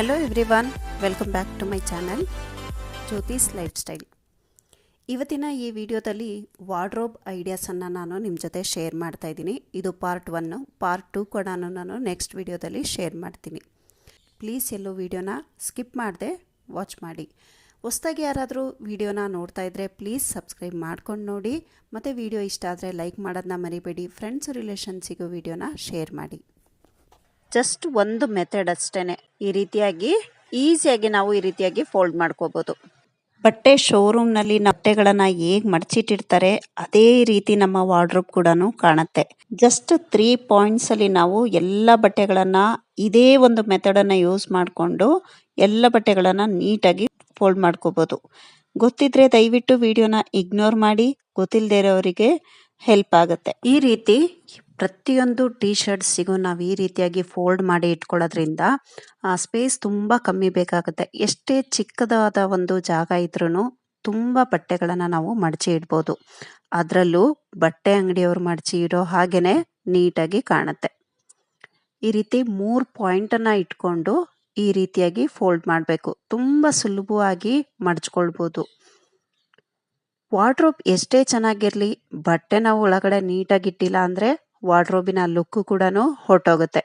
Hello everyone welcome back to my channel Jyothi's lifestyle ಇವತ್ತಿನ ಈ ವಿಡಿಯೋದಲ್ಲಿ ವಾರ್ಡ್ರೋಬ್ ಐಡಿಯಾಸನ್ನು ನಾನು ನಿಮ್ಮ ಜೊತೆ ಶೇರ್ ಮಾಡ್ತಾ ಇದ್ದೀನಿ. ಇದು ಪಾರ್ಟ್ ಒನ್ನು ಪಾರ್ಟ್ ಟು ಕೂಡ ನಾನು ನೆಕ್ಸ್ಟ್ ವಿಡಿಯೋದಲ್ಲಿ ಶೇರ್ ಮಾಡ್ತೀನಿ. ಪ್ಲೀಸ್ ಎಲ್ಲೂ ವಿಡಿಯೋನ ಸ್ಕಿಪ್ ಮಾಡದೆ ವಾಚ್ ಮಾಡಿ. ಹೊಸ್ದಾಗಿ ಯಾರಾದರೂ ವಿಡಿಯೋನ ನೋಡ್ತಾ ಇದ್ದರೆ ಪ್ಲೀಸ್ ಸಬ್ಸ್ಕ್ರೈಬ್ ಮಾಡ್ಕೊಂಡು ನೋಡಿ. ಮತ್ತು ವಿಡಿಯೋ ಇಷ್ಟ ಆದರೆ ಲೈಕ್ ಮಾಡೋದನ್ನ ಮರಿಬೇಡಿ. ಫ್ರೆಂಡ್ಸ್ ರಿಲೇಷನ್ಸಿಗೂ ವಿಡಿಯೋನ ಶೇರ್ ಮಾಡಿ. ಜಸ್ಟ್ ಒಂದು ಮೆಥಡ್ ಅಷ್ಟೇ ಈ ರೀತಿಯಾಗಿ ಈಸಿಯಾಗಿ ನಾವು ಈ ರೀತಿಯಾಗಿ ಫೋಲ್ಡ್ ಮಾಡ್ಕೋಬೋದು. ಬಟ್ಟೆ ಶೋರೂಮ್ನಲ್ಲಿ ಬಟ್ಟೆಗಳನ್ನು ಹೇಗೆ ಮಡಚಿಟ್ಟಿರ್ತಾರೆ ಅದೇ ರೀತಿ ನಮ್ಮ ವಾರ್ಡ್ರೋಬ್ ಕೂಡ ಕಾಣುತ್ತೆ. ಜಸ್ಟ್ ತ್ರೀ ಪಾಯಿಂಟ್ಸಲ್ಲಿ ನಾವು ಎಲ್ಲ ಬಟ್ಟೆಗಳನ್ನು ಇದೇ ಒಂದು ಮೆಥಡನ್ನು ಯೂಸ್ ಮಾಡಿಕೊಂಡು ಎಲ್ಲ ಬಟ್ಟೆಗಳನ್ನು ನೀಟಾಗಿ ಫೋಲ್ಡ್ ಮಾಡ್ಕೋಬೋದು. ಗೊತ್ತಿದ್ರೆ ದಯವಿಟ್ಟು ವಿಡಿಯೋನ ಇಗ್ನೋರ್ ಮಾಡಿ ಗೊತ್ತಿಲ್ಲದೆ ಇರೋರಿಗೆ ಹೆಲ್ಪ್ ಆಗುತ್ತೆ. ಈ ರೀತಿ ಪ್ರತಿಯೊಂದು ಟೀ ಶರ್ಟ್ಸಿಗೂ ನಾವು ಈ ರೀತಿಯಾಗಿ ಫೋಲ್ಡ್ ಮಾಡಿ ಇಟ್ಕೊಳ್ಳೋದ್ರಿಂದ ಸ್ಪೇಸ್ ತುಂಬ ಕಮ್ಮಿ ಬೇಕಾಗುತ್ತೆ. ಎಷ್ಟೇ ಚಿಕ್ಕದಾದ ಒಂದು ಜಾಗ ಇದ್ರೂ ತುಂಬ ಬಟ್ಟೆಗಳನ್ನು ನಾವು ಮಡಚಿ ಇಡ್ಬೋದು. ಅದರಲ್ಲೂ ಬಟ್ಟೆ ಅಂಗಡಿಯವರು ಮಡಚಿ ಇಡೋ ಹಾಗೆಯೇ ನೀಟಾಗಿ ಕಾಣುತ್ತೆ. ಈ ರೀತಿ ಮೂರು ಪಾಯಿಂಟನ್ನು ಇಟ್ಕೊಂಡು ಈ ರೀತಿಯಾಗಿ ಫೋಲ್ಡ್ ಮಾಡಬೇಕು. ತುಂಬ ಸುಲಭವಾಗಿ ಮಡಚ್ಕೊಳ್ಬೋದು. ವಾರ್ಡ್ರೋಬ್ ಎಷ್ಟೇ ಚೆನ್ನಾಗಿರಲಿ ಬಟ್ಟೆ ನಾವು ಒಳಗಡೆ ನೀಟಾಗಿ ಇಟ್ಟಿಲ್ಲ ಅಂದರೆ ವಾರ್ಡ್ರೋಬಿನ ಲುಕ್ಕು ಕೂಡ ಹೊರಟೋಗುತ್ತೆ.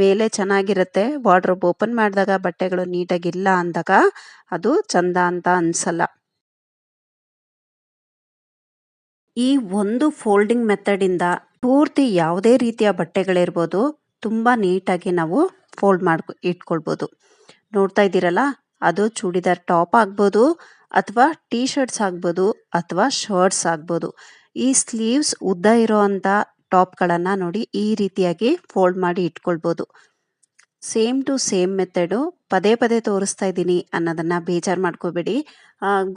ಮೇಲೆ ಚೆನ್ನಾಗಿರುತ್ತೆ. ವಾರ್ಡ್ರೋಬ್ ಓಪನ್ ಮಾಡಿದಾಗ ಬಟ್ಟೆಗಳು ನೀಟಾಗಿಲ್ಲ ಅಂದಾಗ ಅದು ಚಂದ ಅಂತ ಅನ್ಸಲ್ಲ. ಈ ಒಂದು ಫೋಲ್ಡಿಂಗ್ ಮೆಥಡಿಂದ ಪೂರ್ತಿ ಯಾವುದೇ ರೀತಿಯ ಬಟ್ಟೆಗಳಿರ್ಬೋದು ತುಂಬ ನೀಟಾಗಿ ನಾವು ಫೋಲ್ಡ್ ಮಾಡ್ಕೊ, ಇಟ್ಕೊಳ್ಬೋದು. ನೋಡ್ತಾ ಇದ್ದೀರಲ್ಲ, ಅದು ಚೂಡಿದಾರ್ ಟಾಪ್ ಆಗ್ಬೋದು ಅಥವಾ ಟೀ ಶರ್ಟ್ಸ್ ಆಗ್ಬೋದು ಅಥವಾ ಶರ್ಟ್ಸ್ ಆಗ್ಬೋದು. ಈ ಸ್ಲೀವ್ಸ್ ಉದ್ದ ಇರೋವಂಥ ಟಾಪ್ಗಳನ್ನು ನೋಡಿ ಈ ರೀತಿಯಾಗಿ ಫೋಲ್ಡ್ ಮಾಡಿ ಇಟ್ಕೊಳ್ಬೋದು. ಸೇಮ್ ಟು ಸೇಮ್ ಮೆಥಡು ಪದೇ ಪದೇ ತೋರಿಸ್ತಾ ಇದ್ದೀನಿ ಅನ್ನೋದನ್ನ ಬೇಜಾರು ಮಾಡ್ಕೋಬೇಡಿ.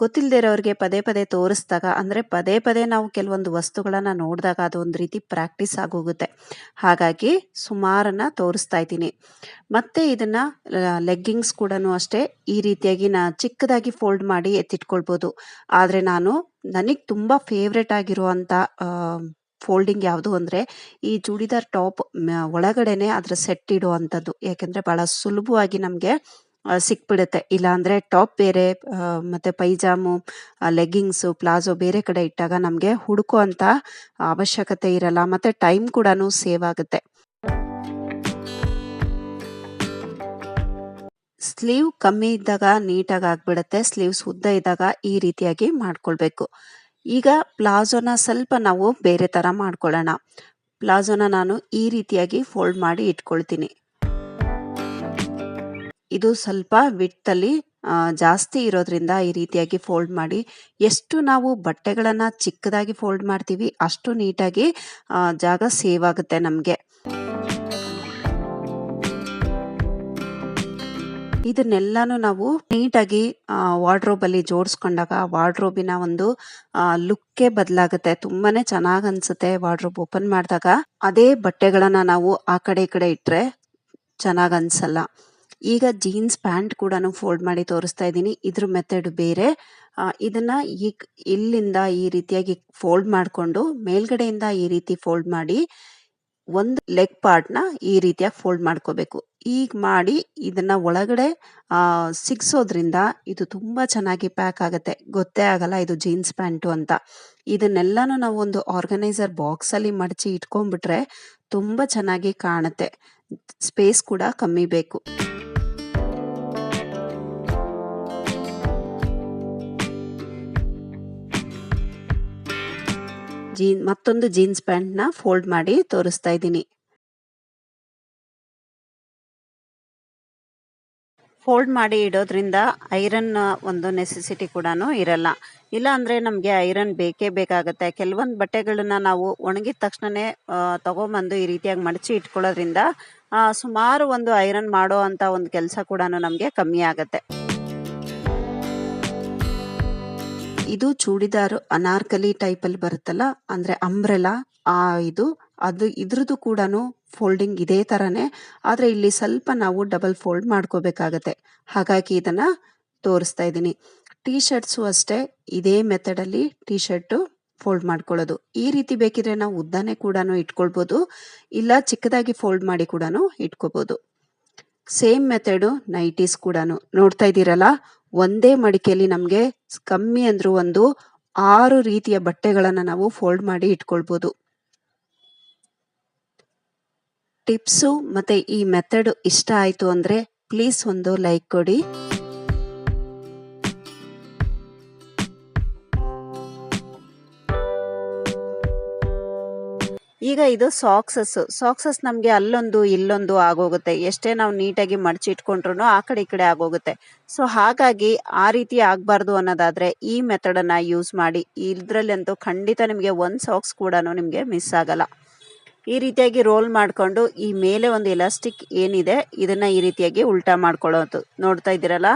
ಗೊತ್ತಿಲ್ಲದೆ ಇರೋರಿಗೆ ಪದೇ ಪದೇ ತೋರಿಸಿದಾಗ, ಅಂದರೆ ಪದೇ ಪದೇ ನಾವು ಕೆಲವೊಂದು ವಸ್ತುಗಳನ್ನು ನೋಡಿದಾಗ ಅದೊಂದು ರೀತಿ ಪ್ರಾಕ್ಟೀಸ್ ಆಗೋಗುತ್ತೆ. ಹಾಗಾಗಿ ಸುಮಾರನ್ನು ತೋರಿಸ್ತಾ ಇದ್ದೀನಿ. ಮತ್ತು ಇದನ್ನು ಲೆಗ್ಗಿಂಗ್ಸ್ ಕೂಡ ಅಷ್ಟೇ ಈ ರೀತಿಯಾಗಿ ನಾ ಚಿಕ್ಕದಾಗಿ ಫೋಲ್ಡ್ ಮಾಡಿ ಎತ್ತಿಟ್ಕೊಳ್ಬೋದು. ಆದರೆ ನಾನು, ನನಗೆ ತುಂಬ ಫೇವ್ರೆಟ್ ಆಗಿರುವಂಥ ಫೋಲ್ಡಿಂಗ್ ಯಾವುದು ಅಂದರೆ ಈ ಚೂಡಿದಾರ್ ಟಾಪ್ ಒಳಗಡೆನೆ ಅದರ ಸೆಟ್ ಇಡುವಂಥದ್ದು ಯಾಕೆಂದರೆ ಭಾಳ ಸುಲಭವಾಗಿ ನಮಗೆ ಸಿಕ್ಬಿಡುತ್ತೆ. ಇಲ್ಲಾಂದರೆ ಟಾಪ್ ಬೇರೆ ಮತ್ತು ಪೈಜಾಮು ಲೆಗ್ಗಿಂಗ್ಸು, ಪ್ಲಾಜೋ ಬೇರೆ ಕಡೆ ಇಟ್ಟಾಗ ನಮಗೆ ಹುಡುಕೋ ಅಂಥ ಅವಶ್ಯಕತೆ ಇರಲ್ಲ. ಮತ್ತು ಟೈಮ್ ಕೂಡ ಸೇವ್ ಆಗುತ್ತೆ. ಸ್ಲೀವ್ ಕಮ್ಮಿ ಇದ್ದಾಗ ನೀಟಾಗಿ ಆಗ್ಬಿಡುತ್ತೆ. ಸ್ಲೀವ್ಸ್ ಉದ್ದ ಇದ್ದಾಗ ಈ ರೀತಿಯಾಗಿ ಮಾಡ್ಕೊಳ್ಬೇಕು. ಈಗ ಪ್ಲಾಜೋನ ಸ್ವಲ್ಪ ನಾವು ಬೇರೆ ಥರ ಮಾಡ್ಕೊಳ್ಳೋಣ. ಪ್ಲಾಜೋನ ನಾನು ಈ ರೀತಿಯಾಗಿ ಫೋಲ್ಡ್ ಮಾಡಿ ಇಟ್ಕೊಳ್ತೀನಿ. ಇದು ಸ್ವಲ್ಪ ವಿಟ್ಟಲ್ಲಿ ಜಾಸ್ತಿ ಇರೋದ್ರಿಂದ ಈ ರೀತಿಯಾಗಿ ಫೋಲ್ಡ್ ಮಾಡಿ. ಎಷ್ಟು ನಾವು ಬಟ್ಟೆಗಳನ್ನು ಚಿಕ್ಕದಾಗಿ ಫೋಲ್ಡ್ ಮಾಡ್ತೀವಿ ಅಷ್ಟು ನೀಟಾಗಿ ಜಾಗ ಸೇವ್ ಆಗುತ್ತೆ ನಮಗೆ. ಇದನ್ನೆಲ್ಲಾನು ನಾವು ನೀಟಾಗಿ ವಾರ್ಡ್ರೋಬ್ ಅಲ್ಲಿ ಜೋಡಿಸ್ಕೊಂಡಾಗ ವಾರ್ಡ್ರೋಬಿನ ಒಂದು ಲುಕ್ಕೇ ಬದಲಾಗುತ್ತೆ. ತುಂಬಾನೇ ಚೆನ್ನಾಗ್ ಅನ್ಸುತ್ತೆ ವಾರ್ಡ್ರೋಬ್ ಓಪನ್ ಮಾಡಿದಾಗ. ಅದೇ ಬಟ್ಟೆಗಳನ್ನ ನಾವು ಆ ಕಡೆ ಈ ಕಡೆ ಇಟ್ರೆ ಚೆನ್ನಾಗ್ ಅನ್ಸಲ್ಲ. ಈಗ ಜೀನ್ಸ್ ಪ್ಯಾಂಟ್ ಕೂಡ ಫೋಲ್ಡ್ ಮಾಡಿ ತೋರಿಸ್ತಾ ಇದ್ದೀನಿ. ಇದ್ರ ಮೆಥಡ್ ಬೇರೆ. ಇದನ್ನ ಈಗ ಇಲ್ಲಿಂದ ಈ ರೀತಿಯಾಗಿ ಫೋಲ್ಡ್ ಮಾಡಿಕೊಂಡು ಮೇಲ್ಗಡೆಯಿಂದ ಈ ರೀತಿ ಫೋಲ್ಡ್ ಮಾಡಿ ಒಂದು ಲೆಗ್ ಪಾರ್ಟ್ನ ಈ ರೀತಿಯಾಗಿ ಫೋಲ್ಡ್ ಮಾಡ್ಕೋಬೇಕು. ಈಗ ಮಾಡಿ ಇದನ್ನ ಒಳಗಡೆ ಸಿಗ್ಸೋದ್ರಿಂದ ಇದು ತುಂಬ ಚೆನ್ನಾಗಿ ಪ್ಯಾಕ್ ಆಗುತ್ತೆ. ಗೊತ್ತೇ ಆಗಲ್ಲ ಇದು ಜೀನ್ಸ್ ಪ್ಯಾಂಟು ಅಂತ. ಇದನ್ನೆಲ್ಲನೂ ನಾವು ಒಂದು ಆರ್ಗನೈಸರ್ ಬಾಕ್ಸಲ್ಲಿ ಮಡಚಿ ಇಟ್ಕೊಂಡ್ಬಿಟ್ರೆ ತುಂಬ ಚೆನ್ನಾಗಿ ಕಾಣುತ್ತೆ. ಸ್ಪೇಸ್ ಕೂಡ ಕಮ್ಮಿ ಬೇಕು. ಜೀನ್ ಮತ್ತೊಂದು ಜೀನ್ಸ್ ಪ್ಯಾಂಟ್ನ ಫೋಲ್ಡ್ ಮಾಡಿ ತೋರಿಸ್ತಾ ಇದ್ದೀನಿ. ಫೋಲ್ಡ್ ಮಾಡಿ ಇಡೋದ್ರಿಂದ ಐರನ್ ಒಂದು ನೆಸೆಸಿಟಿ ಕೂಡ ಇರಲ್ಲ. ಇಲ್ಲ ಅಂದರೆ ನಮಗೆ ಐರನ್ ಬೇಕೇ ಬೇಕಾಗುತ್ತೆ. ಕೆಲವೊಂದು ಬಟ್ಟೆಗಳನ್ನ ನಾವು ಒಣಗಿದ ತಕ್ಷಣವೇ ತಗೊಂಬಂದು ಈ ರೀತಿಯಾಗಿ ಮಡಚಿ ಇಟ್ಕೊಳ್ಳೋದ್ರಿಂದ ಸುಮಾರು ಒಂದು ಐರನ್ ಮಾಡೋ ಅಂತ ಒಂದು ಕೆಲಸ ಕೂಡ ನಮಗೆ ಕಮ್ಮಿ ಆಗುತ್ತೆ. ಇದು ಚೂಡಿದಾರ್ ಅನಾರ್ಕಲಿ ಟೈಪಲ್ಲಿ ಬರುತ್ತಲ್ಲ, ಅಂದರೆ ಅಂಬ್ರೆಲಾ ಇದು, ಅದು ಇದ್ರದ್ದು ಕೂಡ ಫೋಲ್ಡಿಂಗ್ ಇದೇ ಥರನೇ ಆದರೆ ಇಲ್ಲಿ ಸ್ವಲ್ಪ ನಾವು ಡಬಲ್ ಫೋಲ್ಡ್ ಮಾಡ್ಕೋಬೇಕಾಗತ್ತೆ. ಹಾಗಾಗಿ ಇದನ್ನು ತೋರಿಸ್ತಾ ಇದ್ದೀನಿ. ಟೀ ಶರ್ಟ್ಸು ಅಷ್ಟೇ, ಇದೇ ಮೆಥಡಲ್ಲಿ ಟೀ ಶರ್ಟು ಫೋಲ್ಡ್ ಮಾಡ್ಕೊಳ್ಳೋದು. ಈ ರೀತಿ ಬೇಕಿದ್ರೆ ನಾವು ಉದ್ದನೆ ಕೂಡ ಇಟ್ಕೊಳ್ಬೋದು, ಇಲ್ಲ ಚಿಕ್ಕದಾಗಿ ಫೋಲ್ಡ್ ಮಾಡಿ ಕೂಡ ಇಟ್ಕೋಬೋದು ಸೇಮ್ ಮೆಥಡು ನೈಟೀಸ್ ಕೂಡ ನೋಡ್ತಾ ಇದ್ದೀರಲ್ಲ, ಒಂದೇ ಮಡಿಕೆಯಲ್ಲಿ ನಮಗೆ ಕಮ್ಮಿ ಅಂದರೂ ಒಂದು ಆರು ರೀತಿಯ ಬಟ್ಟೆಗಳನ್ನು ನಾವು ಫೋಲ್ಡ್ ಮಾಡಿ ಇಟ್ಕೊಳ್ಬೋದು. ಟಿಪ್ಸು ಮತ್ತು ಈ ಮೆಥಡ್ ಇಷ್ಟ ಆಯಿತು ಅಂದರೆ ಪ್ಲೀಸ್ ಒಂದು ಲೈಕ್ ಕೊಡಿ. ಈಗ ಇದು ಸಾಕ್ಸಸ್ ಸಾಕ್ಸಸ್ ನಮಗೆ ಅಲ್ಲೊಂದು ಇಲ್ಲೊಂದು ಆಗೋಗುತ್ತೆ. ಎಷ್ಟೇ ನಾವು ನೀಟಾಗಿ ಮಡಚಿಟ್ಕೊಂಡ್ರೂ ಆ ಕಡೆ ಈ ಕಡೆ ಆಗೋಗುತ್ತೆ. ಸೊ ಹಾಗಾಗಿ ಆ ರೀತಿ ಆಗಬಾರ್ದು ಅನ್ನೋದಾದ್ರೆ ಈ ಮೆಥಡನ್ನು ಯೂಸ್ ಮಾಡಿ. ಇದರಲ್ಲಂತೂ ಖಂಡಿತ ನಿಮಗೆ ಒಂದು ಸಾಕ್ಸ್ ಕೂಡ ನಿಮಗೆ ಮಿಸ್ ಆಗಲ್ಲ. ಈ ರೀತಿಯಾಗಿ ರೋಲ್ ಮಾಡಿಕೊಂಡು ಈ ಮೇಲೆ ಒಂದು ಎಲಾಸ್ಟಿಕ್ ಏನಿದೆ, ಇದನ್ನು ಈ ರೀತಿಯಾಗಿ ಉಲ್ಟಾ ಮಾಡ್ಕೊಳ್ಳೋದು. ನೋಡ್ತಾ ಇದ್ದೀರಲ್ಲ?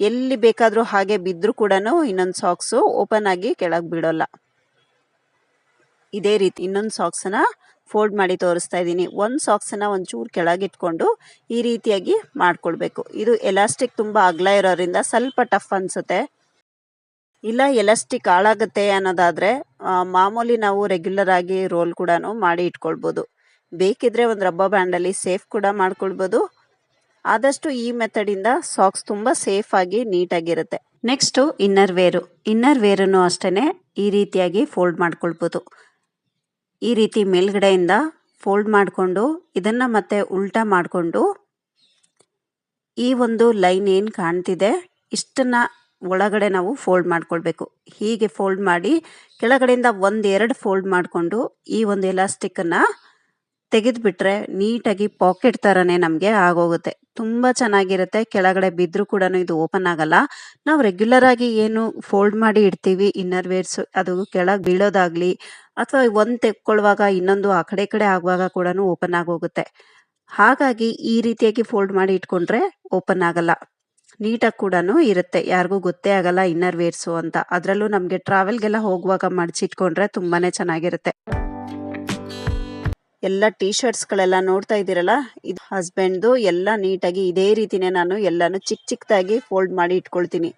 ಎಲ್ಲಿ ಬೇಕಾದರೂ ಹಾಗೆ ಬಿದ್ದರೂ ಕೂಡ ಇನ್ನೊಂದು ಸಾಕ್ಸು ಓಪನ್ ಆಗಿ ಕೆಳಗೆ ಬಿಡೋಲ್ಲ ಇದೇ ರೀತಿ ಇನ್ನೊಂದು ಸಾಕ್ಸನ್ನ ಫೋಲ್ಡ್ ಮಾಡಿ ತೋರಿಸ್ತಾ ಇದ್ದೀನಿ. ಒಂದು ಸಾಕ್ಸನ್ನ ಒಂಚೂರು ಕೆಳಗಿಟ್ಕೊಂಡು ಈ ರೀತಿಯಾಗಿ ಮಾಡಿಕೊಳ್ಬೇಕು. ಇದು ಎಲಾಸ್ಟಿಕ್ ತುಂಬ ಅಗಲ ಇರೋದ್ರಿಂದ ಸ್ವಲ್ಪ ಟಫ್ ಅನ್ಸುತ್ತೆ. ಇಲ್ಲ ಎಲಾಸ್ಟಿಕ್ ಹಾಳಾಗುತ್ತೆ ಅನ್ನೋದಾದ್ರೆ ಮಾಮೂಲಿ ನಾವು ರೆಗ್ಯುಲರ್ ಆಗಿ ರೋಲ್ ಕೂಡ ಮಾಡಿ ಇಟ್ಕೊಳ್ಬೋದು. ಬೇಕಿದ್ರೆ ಒಂದು ರಬ್ಬರ್ ಬ್ಯಾಂಡಲ್ಲಿ ಸೇಫ್ ಕೂಡ ಮಾಡ್ಕೊಳ್ಬೋದು. ಆದಷ್ಟು ಈ ಮೆಥಡಿಂದ ಸಾಕ್ಸ್ ತುಂಬ ಸೇಫ್ ಆಗಿ ನೀಟಾಗಿರುತ್ತೆ ನೆಕ್ಸ್ಟು ಇನ್ನರ್ ವೇರು ಇನ್ನರ್ ವೇರನ್ನು ಅಷ್ಟೇ ಈ ರೀತಿಯಾಗಿ ಫೋಲ್ಡ್ ಮಾಡ್ಕೊಳ್ಬೋದು. ಈ ರೀತಿ ಮೇಲ್ಗಡೆಯಿಂದ ಫೋಲ್ಡ್ ಮಾಡಿಕೊಂಡು ಇದನ್ನು ಮತ್ತೆ ಉಲ್ಟಾ ಮಾಡಿಕೊಂಡು ಈ ಒಂದು ಲೈನ್ ಏನು ಕಾಣ್ತಿದೆ? ಇಷ್ಟನ್ನ ಒಳಗಡೆ ನಾವು ಫೋಲ್ಡ್ ಮಾಡ್ಕೊಳ್ಬೇಕು. ಹೀಗೆ ಫೋಲ್ಡ್ ಮಾಡಿ ಕೆಳಗಡೆಯಿಂದ ಒಂದೆರಡು ಫೋಲ್ಡ್ ಮಾಡಿಕೊಂಡು ಈ ಒಂದು ಎಲಾಸ್ಟಿಕ್ಕನ್ನು ತೆಗೆದುಬಿಟ್ರೆ ನೀಟಾಗಿ ಪಾಕೆಟ್ ಥರನೇ ನಮಗೆ ಆಗೋಗುತ್ತೆ. ತುಂಬ ಚೆನ್ನಾಗಿರುತ್ತೆ. ಕೆಳಗಡೆ ಬಿದ್ದರೂ ಕೂಡ ಇದು ಓಪನ್ ಆಗಲ್ಲ. ನಾವು ರೆಗ್ಯುಲರ್ ಆಗಿ ಏನು ಫೋಲ್ಡ್ ಮಾಡಿ ಇಡ್ತೀವಿ ಇನ್ನರ್ ವೇರ್ಸ್ ಅದು ಕೆಳಗೆ ಬೀಳೋದಾಗಲಿ ಅಥವಾ ಒಂದು ತೆಕ್ಕೊಳ್ಳುವಾಗ ಇನ್ನೊಂದು ಆ ಕಡೆ ಕಡೆ ಆಗುವಾಗ ಕೂಡ ಓಪನ್ ಆಗೋಗುತ್ತೆ. ಹಾಗಾಗಿ ಈ ರೀತಿಯಾಗಿ ಫೋಲ್ಡ್ ಮಾಡಿ ಇಟ್ಕೊಂಡ್ರೆ ಓಪನ್ ಆಗಲ್ಲ. ನೀಟಾಗಿ ಕೂಡ ಇರುತ್ತೆ. ಯಾರಿಗೂ ಗೊತ್ತೇ ಆಗಲ್ಲ ಇನ್ನರ್ ವೇರ್ಸು ಅಂತ. ಅದರಲ್ಲೂ ನಮಗೆ ಟ್ರಾವೆಲ್ಗೆಲ್ಲ ಹೋಗುವಾಗ ಮಡಚಿಟ್ಕೊಂಡ್ರೆ ತುಂಬಾನೇ ಚೆನ್ನಾಗಿರುತ್ತೆ. ಎಲ್ಲ ಟೀ ಶರ್ಟ್ಸ್ಗಳೆಲ್ಲ ನೋಡ್ತಾ ಇದ್ದೀರಲ್ಲ? ಇದು ಹಸ್ಬೆಂಡ್ದು ಎಲ್ಲ ನೀಟಾಗಿ ಇದೇ ರೀತಿನೇ ನಾನು ಎಲ್ಲಾನು ಚಿಕ್ಕ ಚಿಕ್ಕದಾಗಿ ಫೋಲ್ಡ್ ಮಾಡಿ ಇಟ್ಕೊಳ್ತೀನಿ.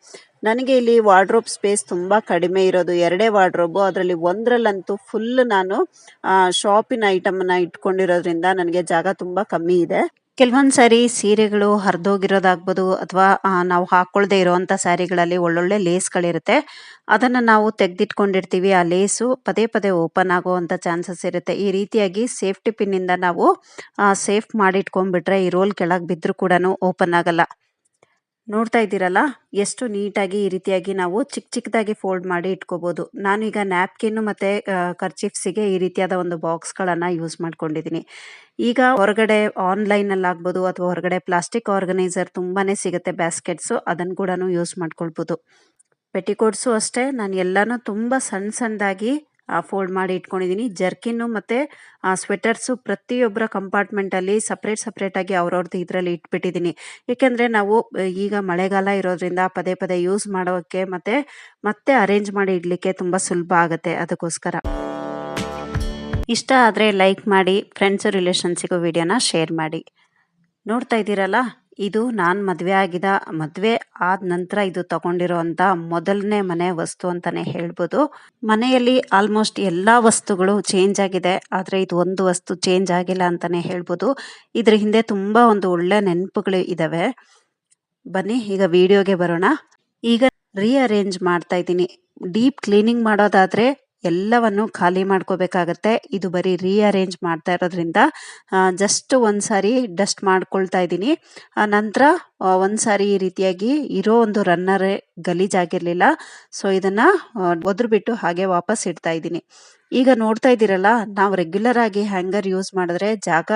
ನನಗೆ ಇಲ್ಲಿ ವಾರ್ಡ್ರೋಬ್ ಸ್ಪೇಸ್ ತುಂಬ ಕಡಿಮೆ ಇರೋದು. ಎರಡೇ ವಾರ್ಡ್ರೋಬು ಅದರಲ್ಲಿ ಒಂದರಲ್ಲಂತೂ ಫುಲ್ ನಾನು ಶಾಪಿನ ಐಟಮನ್ನ ಇಟ್ಕೊಂಡಿರೋದ್ರಿಂದ ನನಗೆ ಜಾಗ ತುಂಬ ಕಮ್ಮಿ ಇದೆ. ಕೆಲವೊಂದು ಸಾರಿ ಸೀರೆಗಳು ಹರಿದೋಗಿರೋದಾಗ್ಬೋದು ಅಥವಾ ನಾವು ಹಾಕ್ಕೊಳ್ದೇ ಇರೋವಂಥ ಸ್ಯಾರಿಗಳಲ್ಲಿ ಒಳ್ಳೊಳ್ಳೆ ಲೇಸ್ಗಳಿರುತ್ತೆ. ಅದನ್ನು ನಾವು ತೆಗೆದಿಟ್ಕೊಂಡಿರ್ತೀವಿ. ಆ ಲೇಸು ಪದೇ ಪದೇ ಓಪನ್ ಆಗುವಂಥ ಚಾನ್ಸಸ್ ಇರುತ್ತೆ. ಈ ರೀತಿಯಾಗಿ ಸೇಫ್ಟಿ ಪಿನ್ನಿಂದ ನಾವು ಸೇಫ್ ಮಾಡಿಟ್ಕೊಂಡ್ಬಿಟ್ರೆ ಈ ರೋಲ್ ಕೆಳಗೆ ಬಿದ್ದರೂ ಕೂಡ ಓಪನ್ ಆಗಲ್ಲ. ನೋಡ್ತಾ ಇದ್ದೀರಲ್ಲ? ಎಷ್ಟು ನೀಟಾಗಿ ಈ ರೀತಿಯಾಗಿ ನಾವು ಚಿಕ್ಕ ಚಿಕ್ಕದಾಗಿ ಫೋಲ್ಡ್ ಮಾಡಿ ಇಟ್ಕೋಬೋದು. ನಾನೀಗ ನ್ಯಾಪ್ಕಿನ್ನು ಮತ್ತು ಕರ್ಚಿಫ್ಸಿಗೆ ಈ ರೀತಿಯಾದ ಒಂದು ಬಾಕ್ಸ್ಗಳನ್ನು ಯೂಸ್ ಮಾಡ್ಕೊಂಡಿದ್ದೀನಿ. ಈಗ ಹೊರಗಡೆ ಆನ್ಲೈನಲ್ಲಿ ಆಗ್ಬೋದು ಅಥವಾ ಹೊರಗಡೆ ಪ್ಲಾಸ್ಟಿಕ್ ಆರ್ಗನೈಸರ್ ತುಂಬಾ ಸಿಗುತ್ತೆ ಬ್ಯಾಸ್ಕೆಟ್ಸು, ಅದನ್ನು ಕೂಡ ಯೂಸ್ ಮಾಡ್ಕೊಳ್ಬೋದು. ಪೆಟಿಕೋಟ್ಸು ಅಷ್ಟೇ, ನಾನು ಎಲ್ಲನೂ ತುಂಬ ಸಣ್ಣ ಸಣ್ಣದಾಗಿ ಫೋಲ್ಡ್ ಮಾಡಿ ಇಟ್ಕೊಂಡಿದ್ದೀನಿ ಜರ್ಕಿನ್ನು ಮತ್ತು ಸ್ವೆಟರ್ಸು ಪ್ರತಿಯೊಬ್ಬರ ಕಂಪಾರ್ಟ್ಮೆಂಟಲ್ಲಿ ಸಪ್ರೇಟ್ ಸಪ್ರೇಟಾಗಿ ಅವ್ರವ್ರದ್ದು ಇದರಲ್ಲಿ ಇಟ್ಬಿಟ್ಟಿದ್ದೀನಿ ಏಕೆಂದರೆ ನಾವು ಈಗ ಮಳೆಗಾಲ ಇರೋದ್ರಿಂದ ಪದೇ ಪದೇ ಯೂಸ್ ಮಾಡೋಕ್ಕೆ ಮತ್ತು, ಮತ್ತೆ ಅರೇಂಜ್ ಮಾಡಿ ಇಡಲಿಕ್ಕೆ ತುಂಬ ಸುಲಭ ಆಗುತ್ತೆ. ಅದಕ್ಕೋಸ್ಕರ. ಇಷ್ಟ ಆದರೆ ಲೈಕ್ ಮಾಡಿ ಫ್ರೆಂಡ್ಸು ರಿಲೇಷನ್ಸಿಗೂ ವಿಡಿಯೋನ ಶೇರ್ ಮಾಡಿ. ನೋಡ್ತಾ ಇದ್ದೀರಲ್ಲ? ಇದು ನಾನು ಮದುವೆ ಆಗಿದ, ಮದುವೆ ಆದ ನಂತರ ಇದು ತಗೊಂಡಿರೋಂಥ ಮೊದಲನೇ ಮನೆ ವಸ್ತು ಅಂತಾನೆ ಹೇಳ್ಬೋದು. ಮನೆಯಲ್ಲಿ ಆಲ್ಮೋಸ್ಟ್ ಎಲ್ಲ ವಸ್ತುಗಳು ಚೇಂಜ್ ಆಗಿದೆ, ಆದರೆ ಇದು ಒಂದು ವಸ್ತು ಚೇಂಜ್ ಆಗಿಲ್ಲ ಅಂತಾನೆ ಹೇಳ್ಬೋದು. ಇದ್ರ ಹಿಂದೆ ತುಂಬ ಒಂದು ಒಳ್ಳೆ ನೆನಪುಗಳು ಇದ್ದಾವೆ ಬನ್ನಿ, ಈಗ ವಿಡಿಯೋಗೆ ಬರೋಣ. ಈಗ ರೀಅರೇಂಜ್ ಮಾಡ್ತಾ ಇದ್ದೀನಿ. ಡೀಪ್ ಕ್ಲೀನಿಂಗ್ ಮಾಡೋದಾದ್ರೆ ಎಲ್ಲವನ್ನು ಖಾಲಿ ಮಾಡ್ಕೋಬೇಕಾಗತ್ತೆ. ಇದು ಬರೀ ರೀಅರೇಂಜ್ ಮಾಡ್ತಾ ಇರೋದ್ರಿಂದ ಜಸ್ಟ್ ಒಂದ್ಸಾರಿ ಡಸ್ಟ್ ಮಾಡ್ಕೊಳ್ತಾ ಇದ್ದೀನಿ. ನಂತರ ಒಂದ್ಸಾರಿ ಈ ರೀತಿಯಾಗಿ ಇರೋ ಒಂದು ರನ್ನರೇ ಗಲೀಜಾಗಿರಲಿಲ್ಲ ಸೊ ಇದನ್ನ ಒದ್ರುಬಿಟ್ಟು ಹಾಗೆ ವಾಪಸ್ ಇಡ್ತಾ ಇದ್ದೀನಿ. ಈಗ ನೋಡ್ತಾ ಇದ್ದೀರಲ್ಲ, ನಾವು ರೆಗ್ಯುಲರ್ ಆಗಿ ಹ್ಯಾಂಗರ್ ಯೂಸ್ ಮಾಡಿದ್ರೆ ಜಾಗ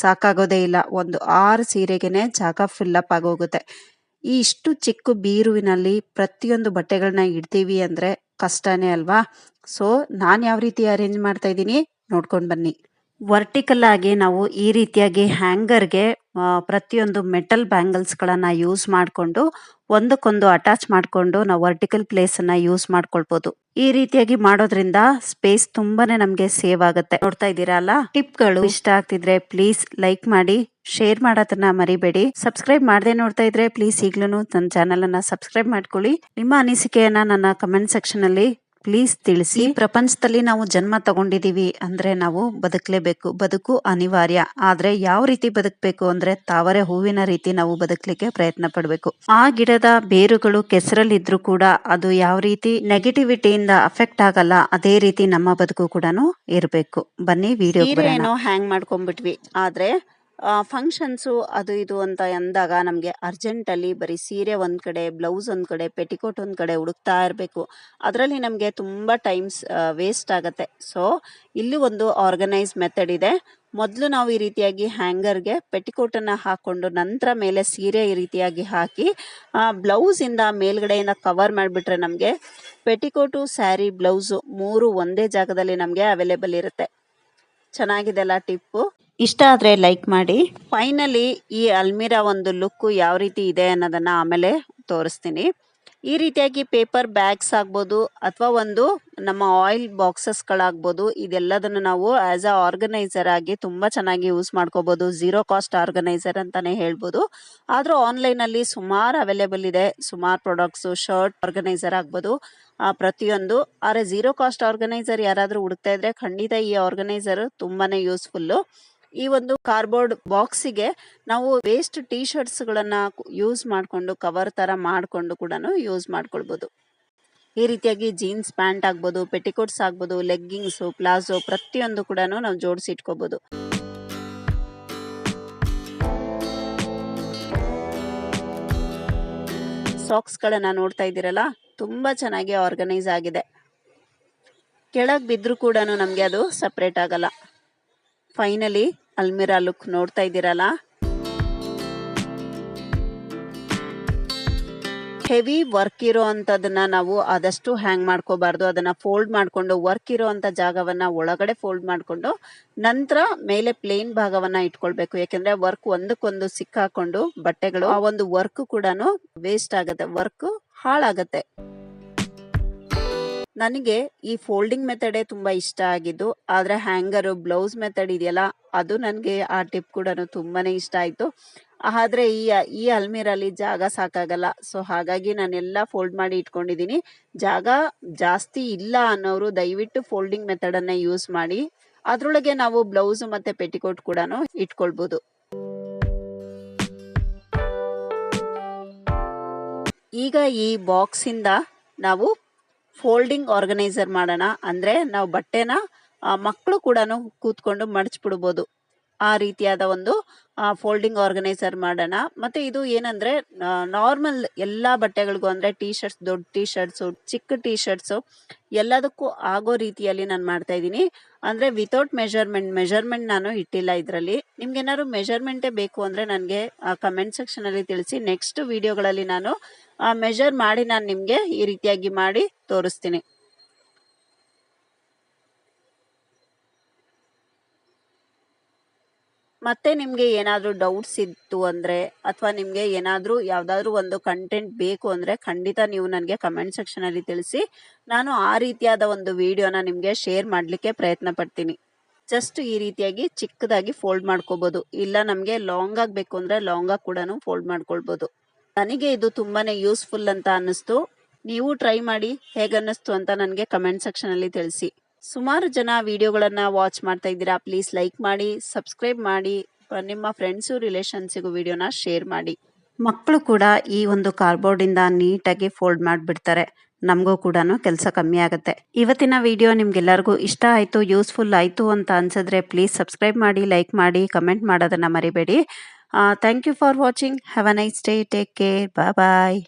ಸಾಕಾಗೋದೇ ಇಲ್ಲ. ಒಂದು ಆರು ಸೀರೆಗೆನೆ ಜಾಗ ಫಿಲ್ಲಪ್ ಆಗೋಗುತ್ತೆ. ಈ ಇಷ್ಟು ಚಿಕ್ಕ ಬೀರುವಿನಲ್ಲಿ ಪ್ರತಿಯೊಂದು ಬಟ್ಟೆಗಳನ್ನ ಇಡ್ತೀವಿ ಅಂದ್ರೆ ಕಷ್ಟನೇ ಅಲ್ವಾ? ಸೊ ನಾನು ಯಾವ ರೀತಿ ಅರೇಂಜ್ ಮಾಡ್ತಾ ಇದ್ದೀನಿ ನೋಡ್ಕೊಂಡು ಬನ್ನಿ. ವರ್ಟಿಕಲ್ ಆಗಿ ನಾವು ಈ ರೀತಿಯಾಗಿ ಹ್ಯಾಂಗರ್ಗೆ ಪ್ರತಿಯೊಂದು ಮೆಟಲ್ ಬ್ಯಾಂಗಲ್ಸ್ಗಳನ್ನು ಯೂಸ್ ಮಾಡಿಕೊಂಡು, ಒಂದಕ್ಕೊಂದು ಅಟ್ಯಾಚ್ ಮಾಡಿಕೊಂಡು ನಾವು ವರ್ಟಿಕಲ್ ಪ್ಲೇಸನ್ನು ಯೂಸ್ ಮಾಡ್ಕೊಳ್ಬೋದು. ಈ ರೀತಿಯಾಗಿ ಮಾಡೋದ್ರಿಂದ ಸ್ಪೇಸ್ ತುಂಬಾನೇ ನಮಗೆ ಸೇವ್ ಆಗುತ್ತೆ. ನೋಡ್ತಾ ಇದ್ದೀರಾ ಅಲ್ಲ? ಟಿಪ್ಗಳು ಇಷ್ಟ ಆಗ್ತಿದ್ರೆ ಪ್ಲೀಸ್ ಲೈಕ್ ಮಾಡಿ ಶೇರ್ ಮಾಡೋದನ್ನ ಮರಿಬೇಡಿ. ಸಬ್ಸ್ಕ್ರೈಬ್ ಮಾಡದೆ ನೋಡ್ತಾ ಇದ್ರೆ ಪ್ಲೀಸ್ ಈಗ್ಲೂ ನನ್ನ ಚಾನೆಲ್ ಅನ್ನ ಸಬ್ಸ್ಕ್ರೈಬ್ ಮಾಡ್ಕೊಳ್ಳಿ. ನಿಮ್ಮ ಅನಿಸಿಕೆಯನ್ನ ನನ್ನ ಕಮೆಂಟ್ ಸೆಕ್ಷನ್ ಅಲ್ಲಿ ಪ್ಲೀಸ್ ತಿಳಿಸಿ. ಪ್ರಪಂಚದಲ್ಲಿ ನಾವು ಜನ್ಮ ತಗೊಂಡಿದೀವಿ ಅಂದ್ರೆ ನಾವು ಬದುಕಲೇಬೇಕು. ಬದುಕು ಅನಿವಾರ್ಯ. ಆದ್ರೆ ಯಾವ ರೀತಿ ಬದುಕಬೇಕು ಅಂದ್ರೆ ತಾವರೆ ಹೂವಿನ ರೀತಿ ನಾವು ಬದುಕಲಿಕ್ಕೆ ಪ್ರಯತ್ನ ಪಡಬೇಕು. ಆ ಗಿಡದ ಬೇರುಗಳು ಕೆಸರಲ್ಲಿದ್ರು ಕೂಡ ಅದು ಯಾವ ರೀತಿ ನೆಗೆಟಿವಿಟಿಯಿಂದ ಅಫೆಕ್ಟ್ ಆಗಲ್ಲ ಅದೇ ರೀತಿ ನಮ್ಮ ಬದುಕು ಕೂಡ ಇರಬೇಕು. ಬನ್ನಿ ವಿಡಿಯೋ ಹ್ಯಾಂಗ್ ಮಾಡ್ಕೊಂಡ್ಬಿಟ್ವಿ. ಆದ್ರೆ ಫಂಕ್ಷನ್ಸು ಅದು ಇದು ಅಂತ ಅಂದಾಗ ನಮಗೆ ಅರ್ಜೆಂಟಲ್ಲಿ ಬರೀ ಸೀರೆ ಒಂದು ಕಡೆ ಬ್ಲೌಸ್ ಒಂದು ಕಡೆ ಪೆಟಿಕೋಟ್ ಒಂದು ಕಡೆ ಹುಡುಕ್ತಾ ಇರಬೇಕು. ಅದರಲ್ಲಿ ನಮಗೆ ತುಂಬ ಟೈಮ್ಸ್ ವೇಸ್ಟ್ ಆಗುತ್ತೆ. ಸೊ ಇಲ್ಲಿ ಒಂದು ಆರ್ಗನೈಸ್ ಮೆಥಡ್ ಇದೆ. ಮೊದಲು ನಾವು ಈ ರೀತಿಯಾಗಿ ಹ್ಯಾಂಗರ್ಗೆ ಪೆಟಿಕೋಟನ್ನು ಹಾಕ್ಕೊಂಡು ನಂತರ ಮೇಲೆ ಸೀರೆ ಈ ರೀತಿಯಾಗಿ ಹಾಕಿ ಬ್ಲೌಸಿಂದ ಮೇಲ್ಗಡೆಯಿಂದ ಕವರ್ ಮಾಡಿಬಿಟ್ರೆ ನಮಗೆ ಪೆಟಿಕೋಟು ಸ್ಯಾರಿ ಬ್ಲೌಸು ಮೂರು ಒಂದೇ ಜಾಗದಲ್ಲಿ ನಮಗೆ ಅವೈಲೇಬಲ್ ಇರುತ್ತೆ. ಚೆನ್ನಾಗಿದೆ ಅಲ್ಲ ಟಿಪ್ಪು ಇಷ್ಟ ಆದರೆ ಲೈಕ್ ಮಾಡಿ. ಫೈನಲಿ ಈ ಅಲ್ಮಿರಾ ಒಂದು ಲುಕ್ ಯಾವ ರೀತಿ ಇದೆ ಅನ್ನೋದನ್ನು ಆಮೇಲೆ ತೋರಿಸ್ತೀನಿ. ಈ ರೀತಿಯಾಗಿ ಪೇಪರ್ ಬ್ಯಾಗ್ಸ್ ಆಗ್ಬೋದು ಅಥವಾ ಒಂದು ನಮ್ಮ ಆಯಿಲ್ ಬಾಕ್ಸಸ್ಗಳಾಗ್ಬೋದು ಇದೆಲ್ಲದನ್ನು ನಾವು ಆ್ಯಸ್ ಅ ಆರ್ಗನೈಸರ್ ಆಗಿ ತುಂಬ ಚೆನ್ನಾಗಿ ಯೂಸ್ ಮಾಡ್ಕೋಬೋದು. ಝೀರೋ ಕಾಸ್ಟ್ ಆರ್ಗನೈಸರ್ ಅಂತಲೇ ಹೇಳ್ಬೋದು. ಆದರೂ ಆನ್ಲೈನಲ್ಲಿ ಸುಮಾರು ಅವೈಲೇಬಲ್ ಇದೆ. ಸುಮಾರು ಪ್ರಾಡಕ್ಟ್ಸು ಶರ್ಟ್ ಆರ್ಗನೈಸರ್ ಆಗ್ಬೋದು. ಆ ಪ್ರತಿಯೊಂದು. ಆದರೆ ಝೀರೋ ಕಾಸ್ಟ್ ಆರ್ಗನೈಸರ್ ಯಾರಾದರೂ ಹುಡುಕ್ತಾ ಇದ್ರೆ ಖಂಡಿತ ಈ ಆರ್ಗನೈಸರ್ ತುಂಬಾ ಯೂಸ್ಫುಲ್ಲು ಈ ಒಂದು ಕಾರ್ಬೋರ್ಡ್ ಬಾಕ್ಸಿಗೆ ನಾವು ವೇಸ್ಟ್ ಟೀ ಶರ್ಟ್ಸ್ಗಳನ್ನು ಯೂಸ್ ಮಾಡಿಕೊಂಡು ಕವರ್ ಥರ ಮಾಡಿಕೊಂಡು ಕೂಡ ಯೂಸ್ ಮಾಡ್ಕೊಳ್ಬೋದು. ಈ ರೀತಿಯಾಗಿ ಜೀನ್ಸ್ ಪ್ಯಾಂಟ್ ಆಗ್ಬೋದು ಪೆಟಿಕೋಟ್ಸ್ ಆಗ್ಬೋದು ಲೆಗ್ಗಿಂಗ್ಸು ಪ್ಲಾಜೋ ಪ್ರತಿಯೊಂದು ಕೂಡ ನಾವು ಜೋಡಿಸಿ ಇಟ್ಕೋಬಹುದು ಸಾಕ್ಸ್ ಗಳನ್ನ ನೋಡ್ತಾ ಇದ್ದೀರಲ್ಲ, ತುಂಬಾ ಚೆನ್ನಾಗಿ ಆರ್ಗನೈಸ್ ಆಗಿದೆ. ಕೆಳಗೆ ಬಿದ್ದರೂ ಕೂಡ ನಮಗೆ ಅದು ಸಪ್ರೇಟ್ ಆಗಲ್ಲ. ಫೈನಲಿ ಅಲ್ಮಿರಾ ಲುಕ್ ನೋಡ್ತಾ ಇದ್ದೀರಲ್ಲ? ಹೆವಿ ವರ್ಕ್ ಇರೋ ಅಂಥದನ್ನ ನಾವು ಆದಷ್ಟು ಹ್ಯಾಂಗ್ ಮಾಡ್ಕೋಬಾರ್ದು. ಅದನ್ನ ಫೋಲ್ಡ್ ಮಾಡಿಕೊಂಡು ವರ್ಕ್ ಇರೋ ಅಂತ ಜಾಗವನ್ನ ಒಳಗಡೆ ಫೋಲ್ಡ್ ಮಾಡಿಕೊಂಡು ನಂತರ ಮೇಲೆ ಪ್ಲೇನ್ ಭಾಗವನ್ನ ಇಟ್ಕೊಳ್ಬೇಕು. ಯಾಕಂದ್ರೆ ವರ್ಕ್ ಒಂದಕ್ಕೊಂದು ಸಿಕ್ಕಾಕೊಂಡು ಬಟ್ಟೆಗಳು ಆ ಒಂದು ವರ್ಕ್ ಕೂಡ ವೇಸ್ಟ್ ಆಗುತ್ತೆ ವರ್ಕ್ ಹಾಳಾಗತ್ತೆ. ನನಗೆ ಈ ಫೋಲ್ಡಿಂಗ್ ಮೆಥಡೇ ತುಂಬ ಇಷ್ಟ ಆಗಿದ್ದು, ಆದರೆ ಹ್ಯಾಂಗರು, ಬ್ಲೌಸ್ ಮೆಥಡ್ ಇದೆಯಲ್ಲ, ಅದು ನನಗೆ ಆ ಟಿಪ್ ಕೂಡ ತುಂಬಾ ಇಷ್ಟ ಆಯಿತು. ಆದರೆ ಈ ಈ ಅಲ್ಮೀರಲ್ಲಿ ಜಾಗ ಸಾಕಾಗಲ್ಲ. ಸೊ ಹಾಗಾಗಿ ನಾನೆಲ್ಲ ಫೋಲ್ಡ್ ಮಾಡಿ ಇಟ್ಕೊಂಡಿದ್ದೀನಿ. ಜಾಗ ಜಾಸ್ತಿ ಇಲ್ಲ ಅನ್ನೋರು ದಯವಿಟ್ಟು ಫೋಲ್ಡಿಂಗ್ ಮೆಥಡನ್ನು ಯೂಸ್ ಮಾಡಿ, ಅದರೊಳಗೆ ನಾವು ಬ್ಲೌಸ್ ಮತ್ತು ಪೆಟಿಕೋಟ್ ಕೂಡ ಇಟ್ಕೊಳ್ಬೋದು. ಈಗ ಈ ಬಾಕ್ಸಿಂದ ನಾವು ಫೋಲ್ಡಿಂಗ್ ಆರ್ಗನೈಸರ್ ಮಾಡೋಣ. ಅಂದ್ರೆ ನಾವು ಬಟ್ಟೆನ ಮಕ್ಕಳು ಕೂಡ ಕೂತ್ಕೊಂಡು ಮಡಚ್ಬಿಡ್ಬೋದು. ಆ ರೀತಿಯಾದ ಒಂದು ಫೋಲ್ಡಿಂಗ್ ಆರ್ಗನೈಸರ್ ಮಾಡೋಣ. ಮತ್ತೆ ಇದು ಏನಂದ್ರೆ ನಾರ್ಮಲ್ ಎಲ್ಲಾ ಬಟ್ಟೆಗಳಿಗೂ ಅಂದ್ರೆ ಟಿ ಶರ್ಟ್ಸ್ ದೊಡ್ಡ ಟಿ ಶರ್ಟ್ಸ್ ಚಿಕ್ಕ ಟಿ ಶರ್ಟ್ಸ್ ಎಲ್ಲದಕ್ಕೂ ಆಗೋ ರೀತಿಯಲ್ಲಿ ನಾನು ಮಾಡ್ತಾ ಇದ್ದೀನಿ. ಅಂದ್ರೆ ವಿತೌಟ್ ಮೆಜರ್ಮೆಂಟ್ ಮೆಜರ್ಮೆಂಟ್ ನಾನು ಇಟ್ಟಿಲ್ಲ ಇದರಲ್ಲಿ. ನಿಮ್ಗೆ ಏನಾದ್ರು ಮೆಜರ್ಮೆಂಟೇ ಬೇಕು ಅಂದ್ರೆ ನನಗೆ ಕಮೆಂಟ್ ಸೆಕ್ಷನ್ ಅಲ್ಲಿ ತಿಳಿಸಿ ನೆಕ್ಸ್ಟ್ ವಿಡಿಯೋಗಳಲ್ಲಿ ನಾನು ಮೆಜರ್ ಮಾಡಿ ನಾನು ನಿಮ್ಗೆ ಈ ರೀತಿಯಾಗಿ ಮಾಡಿ ತೋರಿಸ್ತೀನಿ. ಮತ್ತೆ ನಿಮಗೆ ಏನಾದರೂ ಡೌಟ್ಸ್ ಇತ್ತು ಅಂದರೆ, ಅಥವಾ ನಿಮಗೆ ಏನಾದರೂ ಯಾವುದಾದ್ರೂ ಒಂದು ಕಂಟೆಂಟ್ ಬೇಕು ಅಂದರೆ ಖಂಡಿತ ನೀವು ನನಗೆ ಕಮೆಂಟ್ ಸೆಕ್ಷನಲ್ಲಿ ತಿಳಿಸಿ. ನಾನು ಆ ರೀತಿಯಾದ ಒಂದು ವಿಡಿಯೋನ ನಿಮಗೆ ಶೇರ್ ಮಾಡಲಿಕ್ಕೆ ಪ್ರಯತ್ನ ಪಡ್ತೀನಿ. ಜಸ್ಟ್ ಈ ರೀತಿಯಾಗಿ ಚಿಕ್ಕದಾಗಿ ಫೋಲ್ಡ್ ಮಾಡ್ಕೋಬೋದು. ಇಲ್ಲ ನಮಗೆ ಲಾಂಗ್ ಆಗಬೇಕು ಅಂದರೆ ಲಾಂಗ್ ಆಗಿ ಕೂಡ ಫೋಲ್ಡ್ ಮಾಡ್ಕೊಳ್ಬೋದು. ನನಗೆ ಇದು ತುಂಬಾ ಯೂಸ್ಫುಲ್ ಅಂತ ಅನ್ನಿಸ್ತು. ನೀವು ಟ್ರೈ ಮಾಡಿ ಹೇಗನ್ನಿಸ್ತು ಅಂತ ನನಗೆ ಕಮೆಂಟ್ ಸೆಕ್ಷನಲ್ಲಿ ತಿಳಿಸಿ. ಸುಮಾರು ಜನ ವಿಡಿಯೋಗಳನ್ನು ವಾಚ್ ಮಾಡ್ತಾ ಇದ್ದೀರಾ ಪ್ಲೀಸ್ ಲೈಕ್ ಮಾಡಿ ಸಬ್ಸ್ಕ್ರೈಬ್ ಮಾಡಿ ನಿಮ್ಮ ಫ್ರೆಂಡ್ಸು ರಿಲೇಷನ್ಸಿಗೂ ವಿಡಿಯೋನ ಶೇರ್ ಮಾಡಿ. ಮಕ್ಕಳು ಕೂಡ ಈ ಒಂದು ಕಾರ್ಬೋರ್ಡಿಂದ ನೀಟಾಗಿ ಫೋಲ್ಡ್ ಮಾಡಿಬಿಡ್ತಾರೆ. ನಮಗೂ ಕೂಡ ಕೆಲಸ ಕಮ್ಮಿ ಆಗುತ್ತೆ. ಇವತ್ತಿನ ವಿಡಿಯೋ ನಿಮ್ಗೆಲ್ಲರಿಗೂ ಇಷ್ಟ ಆಯಿತು ಯೂಸ್ಫುಲ್ ಆಯಿತು ಅಂತ ಅನ್ಸಿದ್ರೆ ಪ್ಲೀಸ್ ಸಬ್ಸ್ಕ್ರೈಬ್ ಮಾಡಿ ಲೈಕ್ ಮಾಡಿ ಕಮೆಂಟ್ ಮಾಡೋದನ್ನು ಮರಿಬೇಡಿ. Thank you for watching have a nice day take care bye